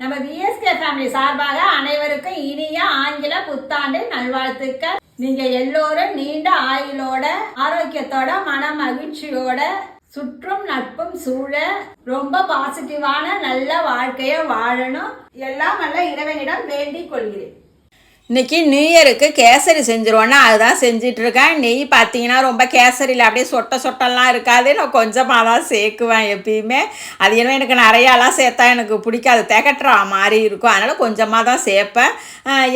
நம்ம VSK family சார்பாக அனைவருக்கும் இனிய ஆங்கில புத்தாண்டு நல்வாழ்த்துக்கள். நீங்க எல்லோரும் நீண்ட ஆயுளோட ஆரோக்கியத்தோட மன மகிழ்ச்சியோட சுற்றும் நட்பும் சூழ ரொம்ப பாசிட்டிவான நல்ல வாழ்க்கைய வாழணும். எல்லாம் நல்ல இறைவனிடம் வேண்டிக் கொள்கிறேன். இன்றைக்கி நியூ இயருக்கு கேசரி செஞ்சிருவோன்னா அதுதான் செஞ்சுட்டு இருக்கேன் நெய் பார்த்தீங்கன்னா ரொம்ப கேசரியில் அப்படியே சொட்ட சொட்டெல்லாம் இருக்காது. நான் கொஞ்சமாக தான் சேர்க்குவேன் எப்பயுமே. அது என்ன எனக்கு நிறையாலாம் சேர்த்தா எனக்கு பிடிக்காது. திகட்டுறா மாதிரி இருக்கும். அதனால் கொஞ்சமாக தான் சேர்ப்பேன்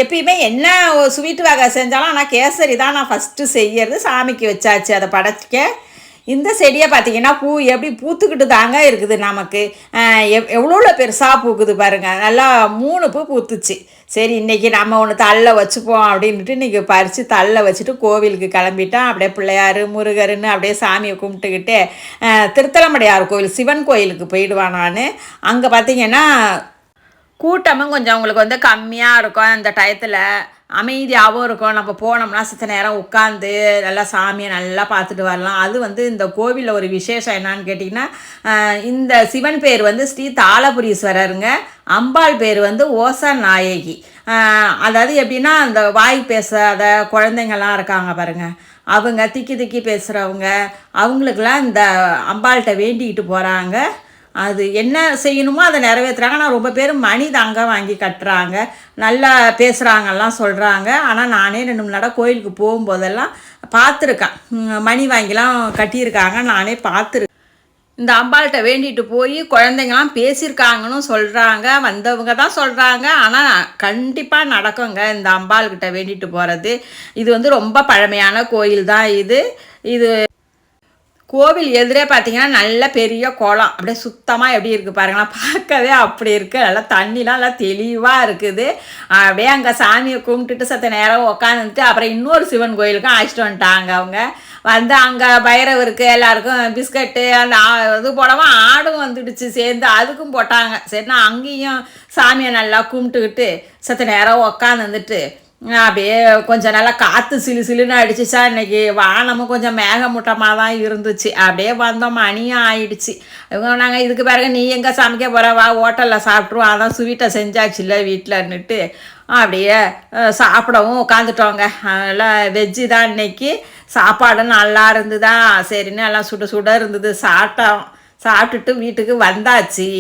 எப்பயுமே என்ன ஸ்வீட் வகை செஞ்சாலும் ஆனால் கேசரி தான் நான் ஃபஸ்ட்டு செய்யறது. சாமிக்கு வச்சாச்சு அதை படைக்க இந்த செடியை பார்த்தீங்கன்னா பூ எப்படி பூத்துக்கிட்டு தாங்க இருக்குது நமக்கு. எவ் எவ்வளோ பெருசாக பூக்குது பாருங்கள் நல்லா மூணு பூ பூத்துச்சு. சரி இன்றைக்கி நம்ம ஒன்று தள்ள வச்சுப்போம் அப்படின்ட்டு இன்றைக்கி பறித்து தள்ள வச்சுட்டு கோவிலுக்கு கிளம்பிட்டான் அப்படியே பிள்ளையார் முருகர்னு அப்படியே சாமியை கும்பிட்டுக்கிட்டு திருத்தலமடையார் கோவில் சிவன் கோயிலுக்கு போயிடுவான் நான். அங்கே பார்த்தீங்கன்னா கூட்டமும் கொஞ்சம் அவங்களுக்கு வந்து கம்மியாக இருக்கும் அந்த டயத்தில். அமைதியாகவும் இருக்கும். நம்ம போனோம்னா சித்த நேரம் உட்காந்து நல்லா சாமியை நல்லா பார்த்துட்டு வரலாம். அது வந்து இந்த கோவிலில் ஒரு விசேஷம் என்னன்னு கேட்டிங்கன்னா இந்த சிவன் பேர் வந்து ஸ்ரீ தாளபுரீஸ்வரருங்க. அம்பாள் பேர் வந்து ஓசா நாயகி. அதாவது எப்படின்னா அந்த வாய் பேசாத குழந்தைங்கள்லாம் இருக்காங்க பாருங்க. அவங்க திக்கி திக்கி பேசுகிறவங்க அவங்களுக்கெல்லாம் இந்த அம்பாள்கிட்ட வேண்டிக்கிட்டு போகிறாங்க அது என்ன செய்யணுமோ அதை நிறைவேற்றுறாங்க ஆனால் ரொம்ப பேர் மணி தங்கம் வாங்கி கட்டுறாங்க. நல்லா பேசுகிறாங்கலாம் சொல்கிறாங்க ஆனால் நானே ரெண்டு மூணு நட கோயிலுக்கு போகும்போதெல்லாம் பார்த்துருக்கேன். மணி வாங்கிலாம் கட்டியிருக்காங்க. நானே பார்த்துருக்கேன். இந்த அம்பாள்கிட்ட வேண்டிட்டு போய் குழந்தைங்களாம் பேசியிருக்காங்கன்னு சொல்கிறாங்க வந்தவங்க தான் சொல்கிறாங்க ஆனால் கண்டிப்பாக நடக்குங்க இந்த அம்பாள்கிட்ட வேண்டிட்டு போகிறது இது வந்து ரொம்ப பழமையான கோயில் தான் இது. இது கோவில் எதிரே பார்த்தீங்கன்னா நல்ல பெரிய குளம். அப்படியே சுத்தமாக எப்படி இருக்குது பாருங்களேன். பார்க்கவே அப்படி இருக்குது நல்லா தண்ணிலாம் நல்லா தெளிவாக இருக்குது. அப்படியே அங்கே சாமியை கும்பிட்டுட்டு சத்த நேரம் உக்காந்துட்டு அப்புறம் இன்னொரு சிவன் கோயிலுக்கும் அழைச்சிட்டு வந்துட்டாங்க அவங்க. வந்து அங்கே பைரவருக்கு எல்லாருக்கும் பிஸ்கட்டு அந்த இது போடவும் ஆடும் வந்துடுச்சு. சேர்ந்து அதுக்கும் போட்டாங்க. சரினா அங்கேயும் சாமியை நல்லா கும்பிட்டுக்கிட்டு சத்த நேரம் உக்காந்துட்டு அப்படியே கொஞ்சம் நல்லா காற்று சிலு சிலுன்னு அடிச்சுச்சா இன்னைக்கு? வானமும் கொஞ்சம் மேகமூட்டமாக தான் இருந்துச்சு. அப்படியே வந்தோம் மணியும் ஆயிடுச்சு. இவங்க நாங்கள் இதுக்கு பிறகு நீ எங்கே சமைக்க போகிற வா ஹோட்டலில் சாப்பிட்ருவோம் அதான் ஸ்வீட்டை செஞ்சாச்சுல்ல வீட்டில்ன்னுட்டு அப்படியே சாப்பிடவும் உட்காந்துட்டோங்க அதனால் வெஜ்ஜு தான் இன்னைக்கு. சாப்பாடும் நல்லா இருந்துதான் சரின்னு எல்லாம் சுட சுட இருந்தது. சாப்பிட்டோம். சாப்பிட்டுட்டு வீட்டுக்கு வந்தாச்சு.